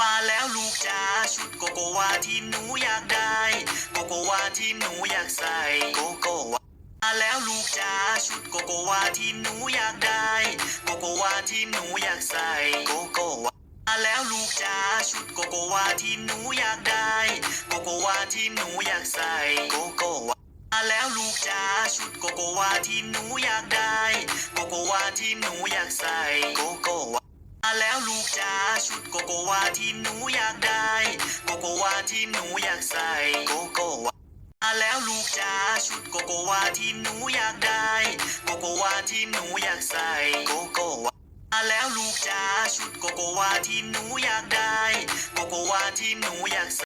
มาแล้วลูกจ๋าชุดโกโกวาที่หนูอยากได้ โกโกวาที่หนูอยากใส่โกโกวามาแล้วลูกจ๋าชุดโกโกวาที่หนูอยากได้ โกโกวาที่หนูอยากใส่โกโกวามาแล้วลูกจ๋าชุดโกโกวาที่หนูอยากได้ โกโกวาที่หนูอยากใส่โกโกวามาแล้วลูกจ๋าชุดโกโกวาที่หนูอยากได้ โกโกวาที่หนูอยากใส่โกโกวา โกโกวาที่หนูอยากได้ โกโกวาที่หนูอยากใส่ โกโกวามาแล้วลูกจ๋าชุดโกโกวาที่หนูอยากได้ โกโกวาที่หนูอยากใส่ โกโกวามาแล้วลูกจ๋าชุดโกโกวาที่หนูอยากได้ โกโกวาที่หนูอยากใส่